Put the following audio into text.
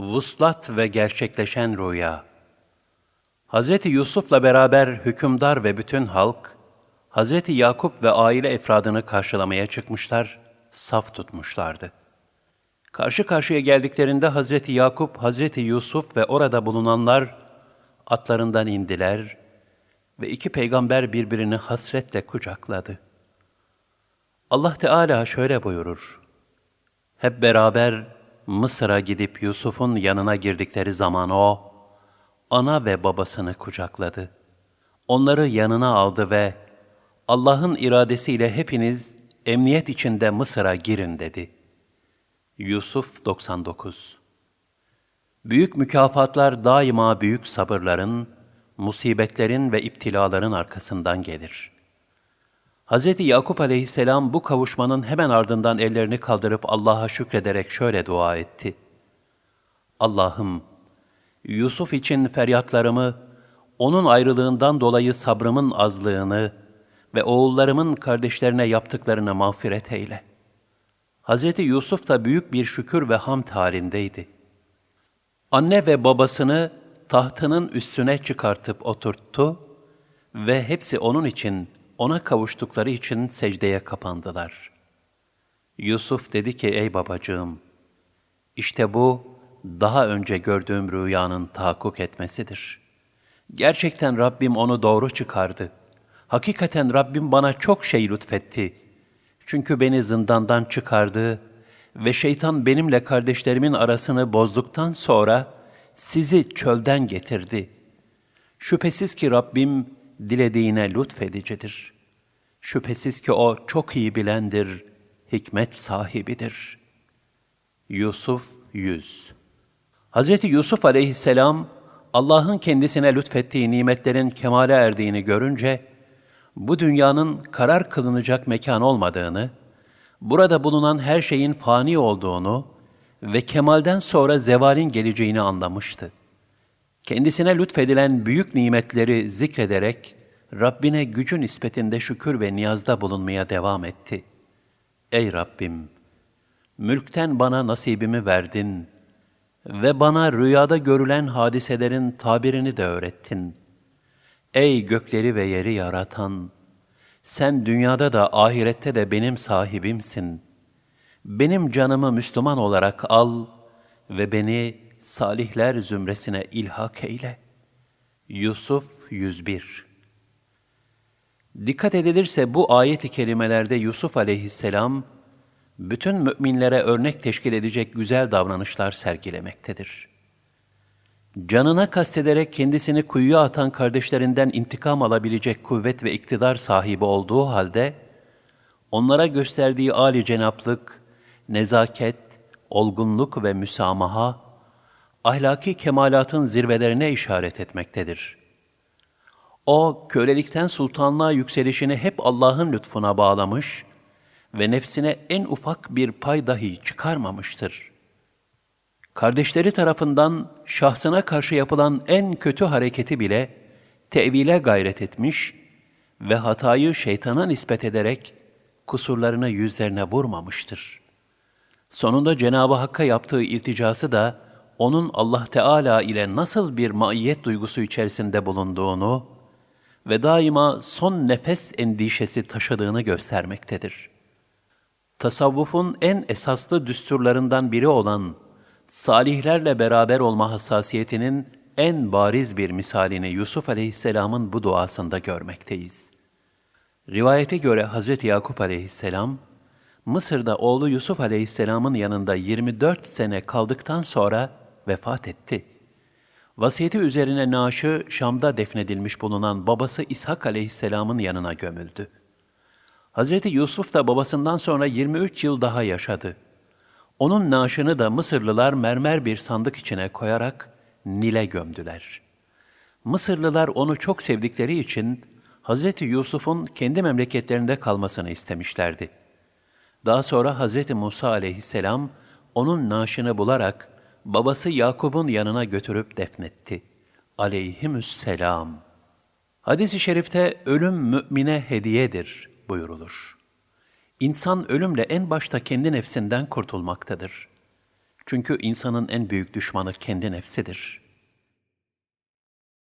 Vuslat ve gerçekleşen rüya. Hz. Yusuf'la beraber hükümdar ve bütün halk, Hz. Yakup ve aile efradını karşılamaya çıkmışlar, saf tutmuşlardı. Karşı karşıya geldiklerinde Hz. Yakup, Hz. Yusuf ve orada bulunanlar atlarından indiler ve iki peygamber birbirini hasretle kucakladı. Allah Teala şöyle buyurur. Hep beraber Mısır'a gidip Yusuf'un yanına girdikleri zaman o, ana ve babasını kucakladı. Onları yanına aldı ve Allah'ın iradesiyle hepiniz emniyet içinde Mısır'a girin dedi. Yusuf 99 Büyük mükafatlar daima büyük sabırların, musibetlerin ve iptilaların arkasından gelir. Hz. Yakup aleyhisselam bu kavuşmanın hemen ardından ellerini kaldırıp Allah'a şükrederek şöyle dua etti. Allah'ım, Yusuf için feryatlarımı, onun ayrılığından dolayı sabrımın azlığını ve oğullarımın kardeşlerine yaptıklarını mağfiret eyle. Hz. Yusuf da büyük bir şükür ve hamd halindeydi. Anne ve babasını tahtının üstüne çıkartıp oturttu ve hepsi onun için, ona kavuştukları için secdeye kapandılar. Yusuf dedi ki, ey babacığım, işte bu daha önce gördüğüm rüyanın tahakkuk etmesidir. Gerçekten Rabbim onu doğru çıkardı. Hakikaten Rabbim bana çok şey lütfetti. Çünkü beni zindandan çıkardı ve şeytan benimle kardeşlerimin arasını bozduktan sonra sizi çölden getirdi. Şüphesiz ki Rabbim dilediğine lütfedicidir. Şüphesiz ki O çok iyi bilendir, hikmet sahibidir. Yusuf 100 Hz. Yusuf aleyhisselam, Allah'ın kendisine lütfettiği nimetlerin kemale erdiğini görünce, bu dünyanın karar kılınacak mekan olmadığını, burada bulunan her şeyin fani olduğunu ve kemalden sonra zevalin geleceğini anlamıştı. Kendisine lütfedilen büyük nimetleri zikrederek, Rabbine gücü nispetinde şükür ve niyazda bulunmaya devam etti. Ey Rabbim! Mülkten bana nasibimi verdin ve bana rüyada görülen hadiselerin tabirini de öğrettin. Ey gökleri ve yeri yaratan! Sen dünyada da ahirette de benim sahibimsin. Benim canımı Müslüman olarak al ve beni salihler zümresine ilhak eyle. Yusuf 101 Dikkat edilirse bu ayet-i kerimelerde Yusuf aleyhisselam, bütün müminlere örnek teşkil edecek güzel davranışlar sergilemektedir. Canına kastederek kendisini kuyuya atan kardeşlerinden intikam alabilecek kuvvet ve iktidar sahibi olduğu halde, onlara gösterdiği âli cenaplık, nezaket, olgunluk ve müsamaha, ahlaki kemalatın zirvelerine işaret etmektedir. O, kölelikten sultanlığa yükselişini hep Allah'ın lütfuna bağlamış ve nefsine en ufak bir pay dahi çıkarmamıştır. Kardeşleri tarafından şahsına karşı yapılan en kötü hareketi bile tevile gayret etmiş ve hatayı şeytana nispet ederek kusurlarını yüzlerine vurmamıştır. Sonunda Cenab-ı Hakk'a yaptığı ilticası da onun Allah Teala ile nasıl bir maiyet duygusu içerisinde bulunduğunu ve daima son nefes endişesi taşıdığını göstermektedir. Tasavvufun en esaslı düsturlarından biri olan salihlerle beraber olma hassasiyetinin en bariz bir misalini Yusuf aleyhisselamın bu duasında görmekteyiz. Rivayete göre Hz. Yakup aleyhisselam, Mısır'da oğlu Yusuf aleyhisselamın yanında 24 sene kaldıktan sonra vefat etti. Vasiyeti üzerine naaşı Şam'da defnedilmiş bulunan babası İshak aleyhisselamın yanına gömüldü. Hz. Yusuf da babasından sonra 23 yıl daha yaşadı. Onun naaşını da Mısırlılar mermer bir sandık içine koyarak Nil'e gömdüler. Mısırlılar onu çok sevdikleri için Hz. Yusuf'un kendi memleketlerinde kalmasını istemişlerdi. Daha sonra Hz. Musa aleyhisselam onun naaşını bularak babası Yakub'un yanına götürüp defnetti. Aleyhimüsselam. Hadis-i şerifte ölüm mümine hediyedir buyurulur. İnsan ölümle en başta kendi nefsinden kurtulmaktadır. Çünkü insanın en büyük düşmanı kendi nefsidir.